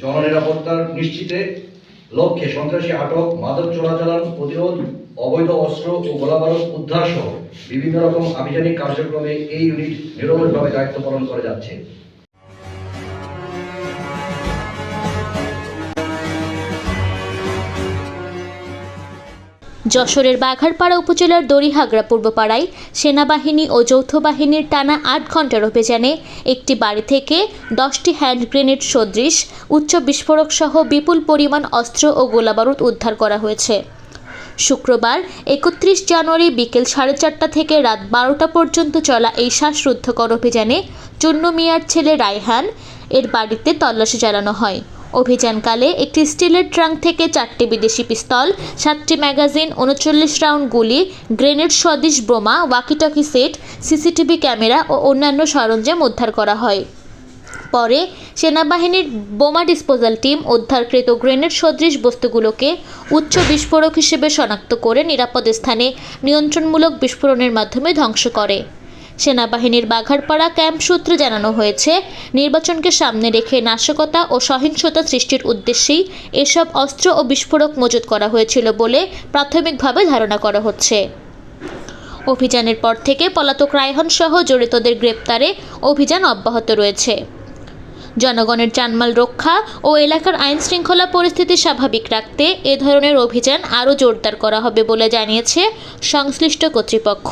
জননিরাপত্তার নিশ্চিতে লক্ষ্যে সন্ত্রাসী আটক মাদক চোরাচালান, প্রতিরোধ, অবৈধ অস্ত্র ও গোলাবারুদ উদ্ধার সহ বিভিন্ন রকম আভিযানিক কার্যক্রমে এই ইউনিট নিরলসভাবে দায়িত্ব পালন করে যাচ্ছে। যশোরের বাঘারপাড়া উপজেলার দড়িহাগড়া পূর্বপাড়ায় সেনাবাহিনী ও যৌথ বাহিনীর টানা আট ঘণ্টার অভিযানে একটি বাড়ি থেকে দশটি হ্যান্ড গ্রেনেড সদৃশ, উচ্চ বিস্ফোরক সহ বিপুল পরিমাণ অস্ত্র ও গোলাবারুদ উদ্ধার করা হয়েছে। শুক্রবার একত্রিশ জানুয়ারি বিকেল সাড়ে চারটা থেকে রাত বারোটা পর্যন্ত চলা এই শ্বাসরুদ্ধকর অভিযানে চুন্নু মিয়ার ছেলে রায়হান এর বাড়িতে তল্লাশি চালানো হয়। অভিযানকালে একটি স্টিলের ট্রাঙ্ক থেকে চারটি বিদেশি পিস্তল, সাতটি ম্যাগাজিন, উনচল্লিশ রাউন্ড গুলি, গ্রেনেড সদৃশ বোমা, walkie talkie set, CCTV camera ও অন্যান্য সরঞ্জাম উদ্ধার করা হয়। পরে সেনাবাহিনীর বোমা ডিসপোজাল টিম উদ্ধারকৃত গ্রেনেড সদৃশ বস্তুগুলোকে উচ্চ বিস্ফোরক হিসেবে শনাক্ত করে নিরাপদ স্থানে নিয়ন্ত্রণমূলক বিস্ফোরণের মাধ্যমে ধ্বংস করে। সেনাবাহিনীর বাঘারপাড়া ক্যাম্প সূত্রে জানানো হয়েছে, নির্বাচনকে সামনে রেখে নাশকতা ও সহিংসতা সৃষ্টির উদ্দেশ্যেই এসব অস্ত্র ও বিস্ফোরক মজুত করা হয়েছিল বলে প্রাথমিকভাবে ধারণা করা হচ্ছে। অভিযানের পর থেকে পলাতক রায়হান সহ জড়িতদের গ্রেপ্তারে অভিযান অব্যাহত রয়েছে। জনগণের জানমাল রক্ষা ও এলাকার আইন শৃঙ্খলা পরিস্থিতি স্বাভাবিক রাখতে এ ধরনের অভিযান আরও জোরদার করা হবে বলে জানিয়েছে সংশ্লিষ্ট কর্তৃপক্ষ।